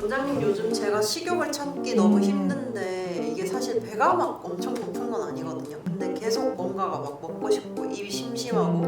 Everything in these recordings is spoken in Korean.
원장님 요즘 제가 식욕을 참기 너무 힘든데 이게 사실 배가 막 엄청 고픈 건 아니거든요. 근데 계속 뭔가가 막 먹고 싶고 입이 심심하고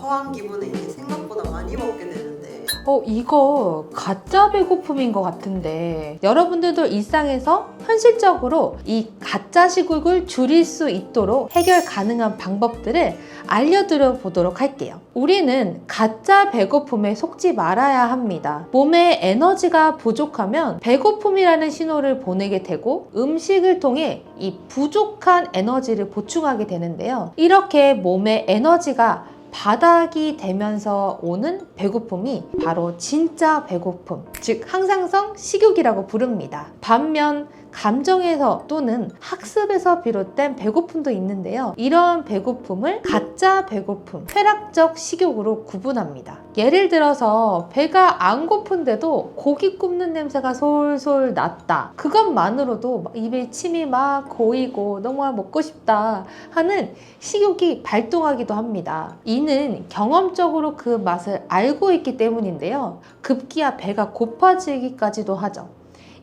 허한 기분에 이게 생각보다 많이 먹게 되는데 어, 이거 가짜 배고픔인 것 같은데 여러분들도 일상에서 현실적으로 이 가짜 시국을 줄일 수 있도록 해결 가능한 방법들을 알려드려 보도록 할게요. 우리는 가짜 배고픔에 속지 말아야 합니다. 몸에 에너지가 부족하면 배고픔이라는 신호를 보내게 되고 음식을 통해 이 부족한 에너지를 보충하게 되는데요. 이렇게 몸에 에너지가 바닥이 되면서 오는 배고픔이 바로 진짜 배고픔, 즉 항상성 식욕이라고 부릅니다. 반면 감정에서 또는 학습에서 비롯된 배고픔도 있는데요. 이런 배고픔을 가짜 배고픔, 쾌락적 식욕으로 구분합니다. 예를 들어서 배가 안 고픈데도 고기 굽는 냄새가 솔솔 났다. 그것만으로도 막 입에 침이 막 고이고 너무 먹고 싶다 하는 식욕이 발동하기도 합니다. 이는 경험적으로 그 맛을 알고 있기 때문인데요. 급기야 배가 고파지기까지도 하죠.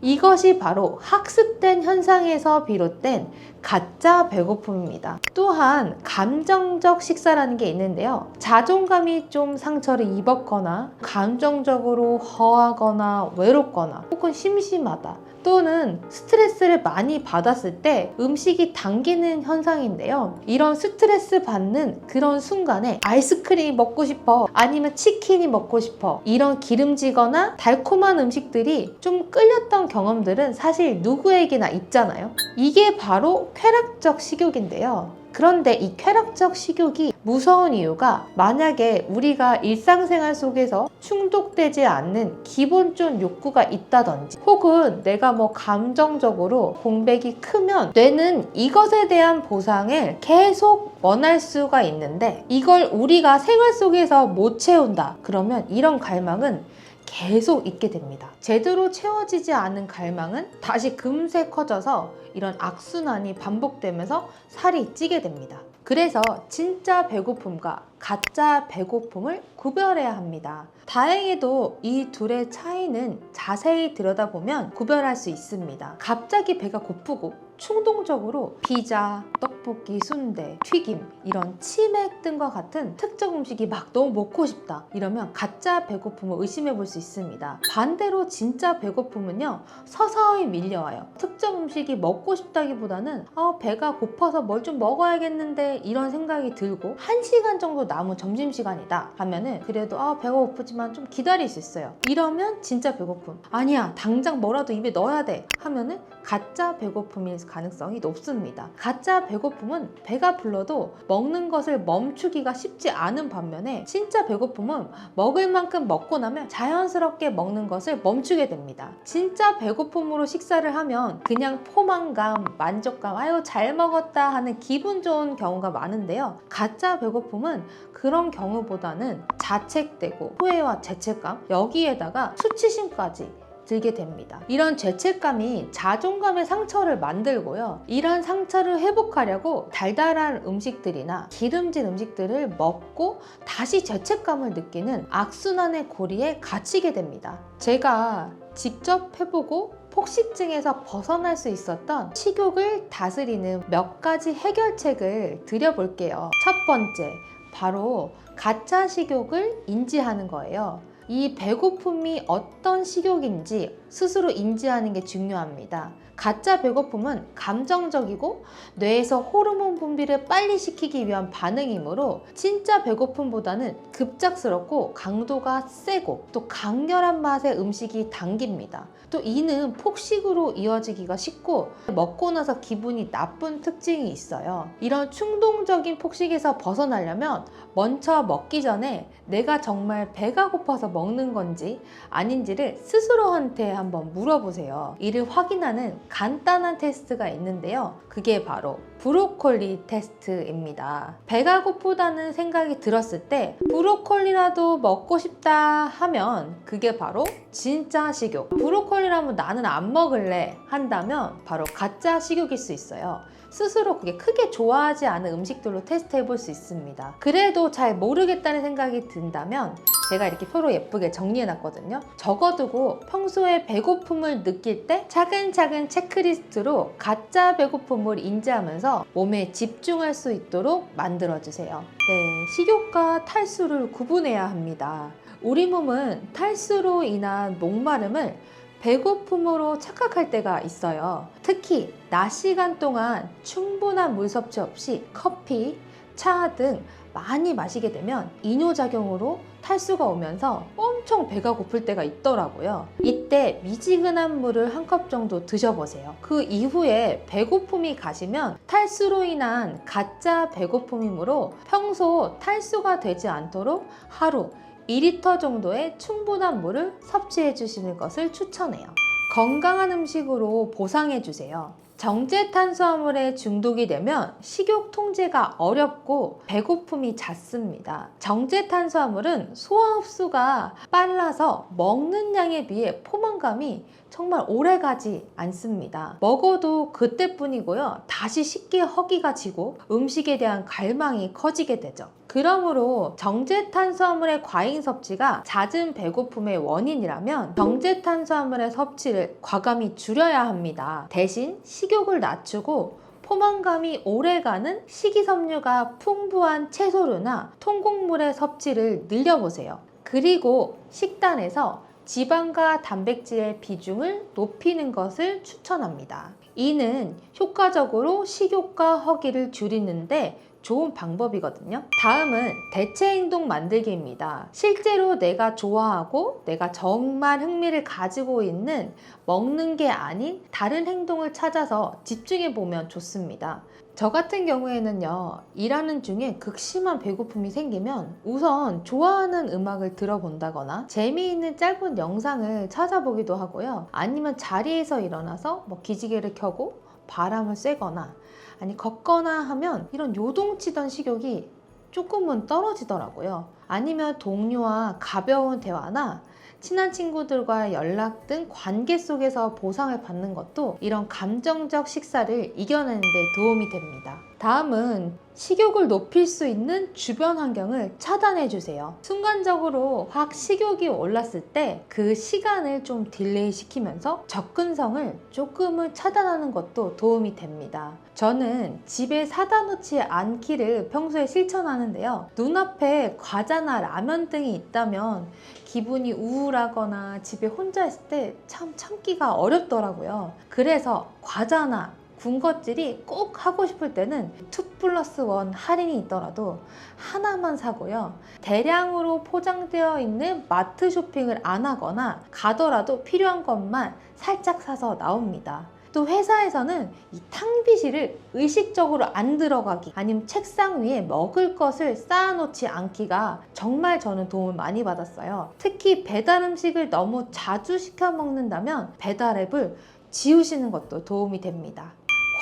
이것이 바로 학습된 현상에서 비롯된 가짜 배고픔입니다. 또한 감정적 식사라는 게 있는데요. 자존감이 좀 상처를 입었거나 감정적으로 허하거나 외롭거나 혹은 심심하다. 또는 스트레스를 많이 받았을 때 음식이 당기는 현상인데요. 이런 스트레스 받는 그런 순간에 아이스크림이 먹고 싶어 아니면 치킨이 먹고 싶어 이런 기름지거나 달콤한 음식들이 좀 끌렸던 경험들은 사실 누구에게나 있잖아요. 이게 바로 쾌락적 식욕인데요. 그런데 이 쾌락적 식욕이 무서운 이유가 만약에 우리가 일상생활 속에서 충족되지 않는 기본적 욕구가 있다든지 혹은 내가 뭐 감정적으로 공백이 크면 뇌는 이것에 대한 보상을 계속 원할 수가 있는데 이걸 우리가 생활 속에서 못 채운다. 그러면 이런 갈망은 계속 있게 됩니다. 제대로 채워지지 않은 갈망은 다시 금세 커져서 이런 악순환이 반복되면서 살이 찌게 됩니다. 그래서 진짜 배고픔과 가짜 배고픔을 구별해야 합니다. 다행히도 이 둘의 차이는 자세히 들여다보면 구별할 수 있습니다. 갑자기 배가 고프고 충동적으로 피자, 떡볶이, 순대, 튀김 이런 치맥 등과 같은 특정 음식이 막 너무 먹고 싶다 이러면 가짜 배고픔을 의심해 볼 수 있습니다. 반대로 진짜 배고픔은요 서서히 밀려와요. 특정 음식이 먹고 싶다기보다는 아, 배가 고파서 뭘 좀 먹어야겠는데 이런 생각이 들고 한 시간 정도 남은 점심 시간이다 하면은 그래도 아 배가 고프지만 좀 기다릴 수 있어요. 이러면 진짜 배고픔. 아니야 당장 뭐라도 입에 넣어야 돼 하면은 가짜 배고픔일 가능성이 높습니다. 가짜 배고픔은 배가 불러도 먹는 것을 멈추기가 쉽지 않은 반면에 진짜 배고픔은 먹을 만큼 먹고 나면 자연스럽게 먹는 것을 멈추게 됩니다. 진짜 배고픔으로 식사를 하면 그냥 포만감, 만족감, 아유 잘 먹었다 하는 기분 좋은 경우가 많은데요. 가짜 배고픔은 그런 경우보다는 자책되고 후회와 죄책감 여기에다가 수치심까지 들게 됩니다. 이런 죄책감이 자존감의 상처를 만들고요. 이런 상처를 회복하려고 달달한 음식들이나 기름진 음식들을 먹고 다시 죄책감을 느끼는 악순환의 고리에 갇히게 됩니다. 제가 직접 해보고 폭식증에서 벗어날 수 있었던 식욕을 다스리는 몇 가지 해결책을 드려볼게요. 첫 번째, 바로 가짜 식욕을 인지하는 거예요. 이 배고픔이 어떤 식욕인지 스스로 인지하는 게 중요합니다. 가짜 배고픔은 감정적이고 뇌에서 호르몬 분비를 빨리 시키기 위한 반응이므로 진짜 배고픔보다는 급작스럽고 강도가 세고 또 강렬한 맛의 음식이 당깁니다. 또 이는 폭식으로 이어지기가 쉽고 먹고 나서 기분이 나쁜 특징이 있어요. 이런 충동적인 폭식에서 벗어나려면 먼저 먹기 전에 내가 정말 배가 고파서 먹는 건지 아닌지를 스스로한테 한번 물어보세요. 이를 확인하는 간단한 테스트가 있는데요. 그게 바로 브로콜리 테스트입니다. 배가 고프다는 생각이 들었을 때 브로콜리라도 먹고 싶다 하면 그게 바로 진짜 식욕. 브로콜리라면 나는 안 먹을래 한다면 바로 가짜 식욕일 수 있어요. 스스로 그게 크게 좋아하지 않은 음식들로 테스트 해 볼 수 있습니다. 그래도 잘 모르겠다는 생각이 든다면 제가 이렇게 표로 예쁘게 정리해 놨거든요. 적어두고 평소에 배고픔을 느낄 때 차근차근 체크리스트로 가짜 배고픔을 인지하면서 몸에 집중할 수 있도록 만들어 주세요. 네, 식욕과 탈수를 구분해야 합니다. 우리 몸은 탈수로 인한 목마름을 배고픔으로 착각할 때가 있어요. 특히 낮 시간 동안 충분한 물 섭취 없이 커피, 차 등 많이 마시게 되면 이뇨작용으로 탈수가 오면서 엄청 배가 고플 때가 있더라고요. 이때 미지근한 물을 한 컵 정도 드셔보세요. 그 이후에 배고픔이 가시면 탈수로 인한 가짜 배고픔이므로 평소 탈수가 되지 않도록 하루 2리터 정도의 충분한 물을 섭취해 주시는 것을 추천해요. 건강한 음식으로 보상해 주세요. 정제 탄수화물에 중독이 되면 식욕 통제가 어렵고 배고픔이 잦습니다. 정제 탄수화물은 소화 흡수가 빨라서 먹는 양에 비해 포만감이 정말 오래 가지 않습니다. 먹어도 그때뿐이고요. 다시 쉽게 허기가 지고 음식에 대한 갈망이 커지게 되죠. 그러므로 정제 탄수화물의 과잉 섭취가 잦은 배고픔의 원인이라면 정제 탄수화물의 섭취를 과감히 줄여야 합니다. 대신 식욕을 낮추고 포만감이 오래가는 식이섬유가 풍부한 채소류나 통곡물의 섭취를 늘려보세요. 그리고 식단에서 지방과 단백질의 비중을 높이는 것을 추천합니다. 이는 효과적으로 식욕과 허기를 줄이는데 좋은 방법이거든요. 다음은 대체 행동 만들기입니다. 실제로 내가 좋아하고 내가 정말 흥미를 가지고 있는 먹는 게 아닌 다른 행동을 찾아서 집중해 보면 좋습니다. 저 같은 경우에는요, 일하는 중에 극심한 배고픔이 생기면 우선 좋아하는 음악을 들어본다거나 재미있는 짧은 영상을 찾아보기도 하고요. 아니면 자리에서 일어나서 뭐 기지개를 켜고 바람을 쐬거나 아니 걷거나 하면 이런 요동치던 식욕이 조금은 떨어지더라고요. 아니면 동료와 가벼운 대화나 친한 친구들과 연락 등 관계 속에서 보상을 받는 것도 이런 감정적 식사를 이겨내는 데 도움이 됩니다. 다음은 식욕을 높일 수 있는 주변 환경을 차단해 주세요. 순간적으로 확 식욕이 올랐을 때 그 시간을 좀 딜레이 시키면서 접근성을 조금은 차단하는 것도 도움이 됩니다. 저는 집에 사다 놓지 않기를 평소에 실천하는데요. 눈앞에 과자나 라면 등이 있다면 기분이 우울하거나 집에 혼자 있을 때 참 참기가 어렵더라고요. 그래서 과자나 군것질이 꼭 하고 싶을 때는 2 플러스 1 할인이 있더라도 하나만 사고요. 대량으로 포장되어 있는 마트 쇼핑을 안 하거나 가더라도 필요한 것만 살짝 사서 나옵니다. 또 회사에서는 이 탕비실을 의식적으로 안 들어가기 아니면 책상 위에 먹을 것을 쌓아놓지 않기가 정말 저는 도움을 많이 받았어요. 특히 배달 음식을 너무 자주 시켜 먹는다면 배달 앱을 지우시는 것도 도움이 됩니다.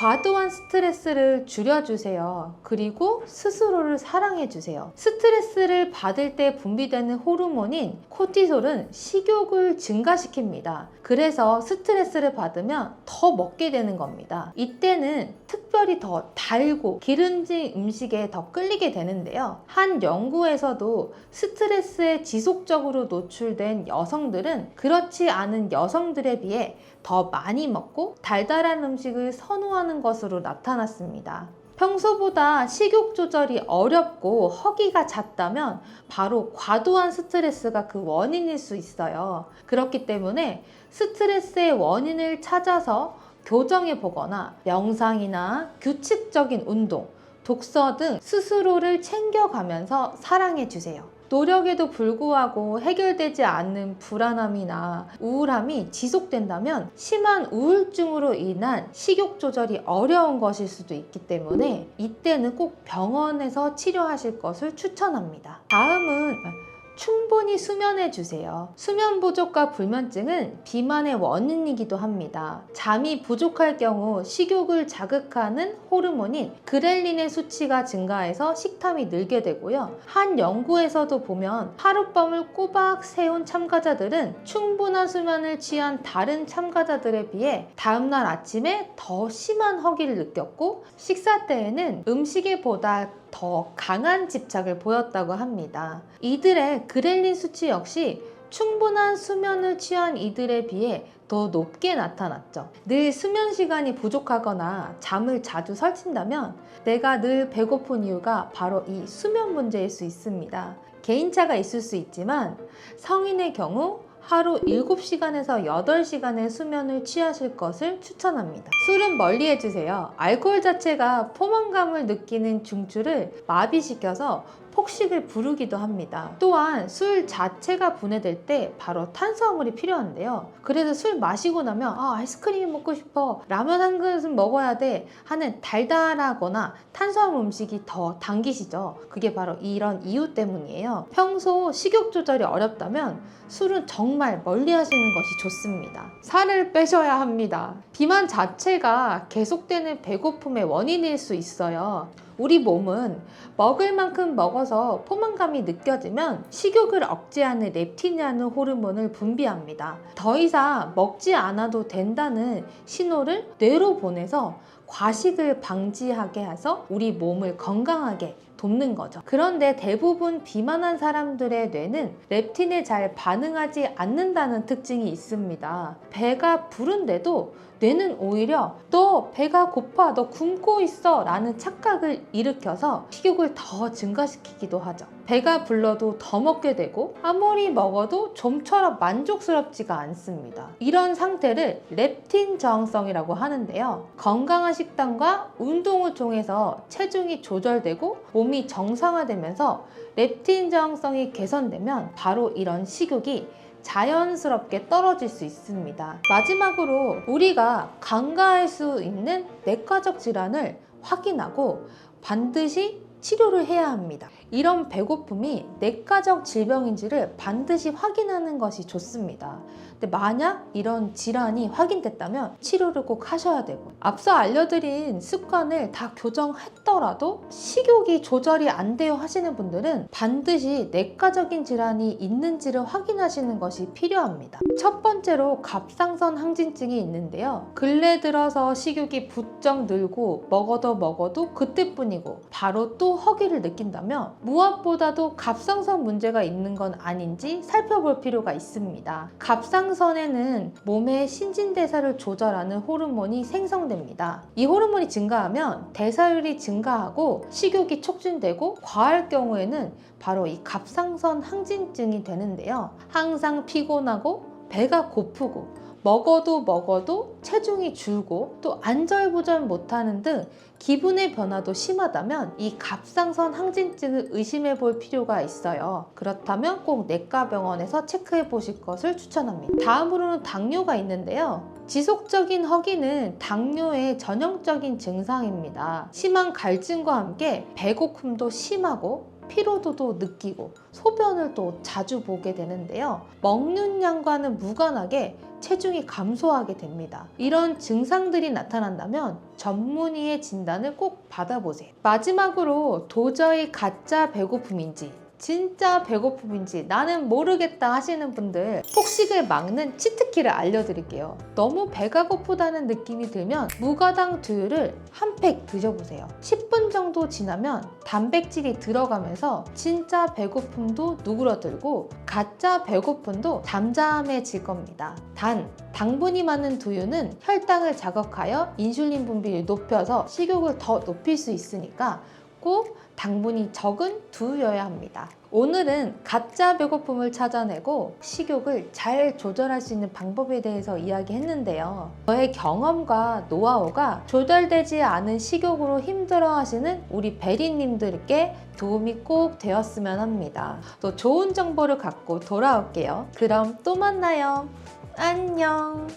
과도한 스트레스를 줄여주세요. 그리고 스스로를 사랑해주세요. 스트레스를 받을 때 분비되는 호르몬인 코티솔은 식욕을 증가시킵니다. 그래서 스트레스를 받으면 더 먹게 되는 겁니다. 이때는 특별히 더 달고 기름진 음식에 더 끌리게 되는데요. 한 연구에서도 스트레스에 지속적으로 노출된 여성들은 그렇지 않은 여성들에 비해 더 많이 먹고 달달한 음식을 선호하는 것으로 나타났습니다. 평소보다 식욕 조절이 어렵고 허기가 잦다면 바로 과도한 스트레스가 그 원인일 수 있어요. 그렇기 때문에 스트레스의 원인을 찾아서 교정해 보거나 명상이나 규칙적인 운동, 독서 등 스스로를 챙겨가면서 사랑해 주세요. 노력에도 불구하고 해결되지 않는 불안함이나 우울함이 지속된다면 심한 우울증으로 인한 식욕 조절이 어려운 것일 수도 있기 때문에 이때는 꼭 병원에서 치료하실 것을 추천합니다. 다음은 충분히 수면해 주세요. 수면 부족과 불면증은 비만의 원인이기도 합니다. 잠이 부족할 경우 식욕을 자극하는 호르몬인 그렐린의 수치가 증가해서 식탐이 늘게 되고요. 한 연구에서도 보면 하룻밤을 꼬박 새운 참가자들은 충분한 수면을 취한 다른 참가자들에 비해 다음날 아침에 더 심한 허기를 느꼈고 식사 때에는 음식에 보다 더 강한 집착을 보였다고 합니다. 이들의 그렐린 수치 역시 충분한 수면을 취한 이들에 비해 더 높게 나타났죠. 늘 수면 시간이 부족하거나 잠을 자주 설친다면 내가 늘 배고픈 이유가 바로 이 수면 문제일 수 있습니다. 개인차가 있을 수 있지만 성인의 경우 하루 7시간에서 8시간의 수면을 취하실 것을 추천합니다. 술은 멀리 해주세요. 알코올 자체가 포만감을 느끼는 중추를 마비시켜서 폭식을 부르기도 합니다. 또한 술 자체가 분해될 때 바로 탄수화물이 필요한데요. 그래서 술 마시고 나면 아, 아이스크림이 먹고 싶어. 라면 한 그릇은 먹어야 돼. 하는 달달하거나 탄수화물 음식이 더 당기시죠. 그게 바로 이런 이유 때문이에요. 평소 식욕 조절이 어렵다면 술은 정말 멀리 하시는 것이 좋습니다. 살을 빼셔야 합니다. 비만 자체가 계속되는 배고픔의 원인일 수 있어요. 우리 몸은 먹을 만큼 먹어서 포만감이 느껴지면 식욕을 억제하는 렙틴이라는 호르몬을 분비합니다. 더 이상 먹지 않아도 된다는 신호를 뇌로 보내서 과식을 방지하게 해서 우리 몸을 건강하게 돕는 거죠. 그런데 대부분 비만한 사람들의 뇌는 렙틴에 잘 반응하지 않는다는 특징이 있습니다. 배가 부른데도 뇌는 오히려 너 배가 고파, 너 굶고 있어 라는 착각을 일으켜서 식욕을 더 증가시키기도 하죠. 배가 불러도 더 먹게 되고 아무리 먹어도 좀처럼 만족스럽지가 않습니다. 이런 상태를 렙틴 저항성이라고 하는데요. 건강한 식단과 운동을 통해서 체중이 조절되고 몸이 정상화되면서 렙틴 저항성이 개선되면 바로 이런 식욕이 자연스럽게 떨어질 수 있습니다. 마지막으로 우리가 간과할 수 있는 내과적 질환을 확인하고 반드시 치료를 해야 합니다. 이런 배고픔이 내과적 질병인지를 반드시 확인하는 것이 좋습니다. 근데 만약 이런 질환이 확인됐다면 치료를 꼭 하셔야 되고 앞서 알려드린 습관을 다 교정했더라도 식욕이 조절이 안 돼요 하시는 분들은 반드시 내과적인 질환이 있는지를 확인하시는 것이 필요합니다. 첫 번째로 갑상선 항진증이 있는데요. 근래 들어서 식욕이 부쩍 늘고 먹어도 먹어도 그때뿐이고 바로 또 허기를 느낀다면 무엇보다도 갑상선 문제가 있는 건 아닌지 살펴볼 필요가 있습니다. 갑상선에는 몸의 신진대사를 조절하는 호르몬이 생성됩니다. 이 호르몬이 증가하면 대사율이 증가하고 식욕이 촉진되고 과할 경우에는 바로 이 갑상선 항진증이 되는데요. 항상 피곤하고 배가 고프고 먹어도 먹어도 체중이 줄고 또 안절부절 못하는 등 기분의 변화도 심하다면 이 갑상선 항진증을 의심해 볼 필요가 있어요. 그렇다면 꼭 내과 병원에서 체크해 보실 것을 추천합니다. 다음으로는 당뇨가 있는데요. 지속적인 허기는 당뇨의 전형적인 증상입니다. 심한 갈증과 함께 배고픔도 심하고 피로도도 느끼고 소변을 또 자주 보게 되는데요. 먹는 양과는 무관하게 체중이 감소하게 됩니다. 이런 증상들이 나타난다면 전문의의 진단을 꼭 받아보세요. 마지막으로 도저히 가짜 배고픔인지 진짜 배고픔인지 나는 모르겠다 하시는 분들 폭식을 막는 치트키를 알려드릴게요. 너무 배가 고프다는 느낌이 들면 무가당 두유를 한 팩 드셔보세요. 10분 정도 지나면 단백질이 들어가면서 진짜 배고픔도 누그러들고 가짜 배고픔도 잠잠해질 겁니다. 단 당분이 많은 두유는 혈당을 자극하여 인슐린 분비를 높여서 식욕을 더 높일 수 있으니까 꼭 당분이 적은 두유여야 합니다. 오늘은 가짜 배고픔을 찾아내고 식욕을 잘 조절할 수 있는 방법에 대해서 이야기했는데요. 저의 경험과 노하우가 조절되지 않은 식욕으로 힘들어하시는 우리 베리님들께 도움이 꼭 되었으면 합니다. 또 좋은 정보를 갖고 돌아올게요. 그럼 또 만나요. 안녕.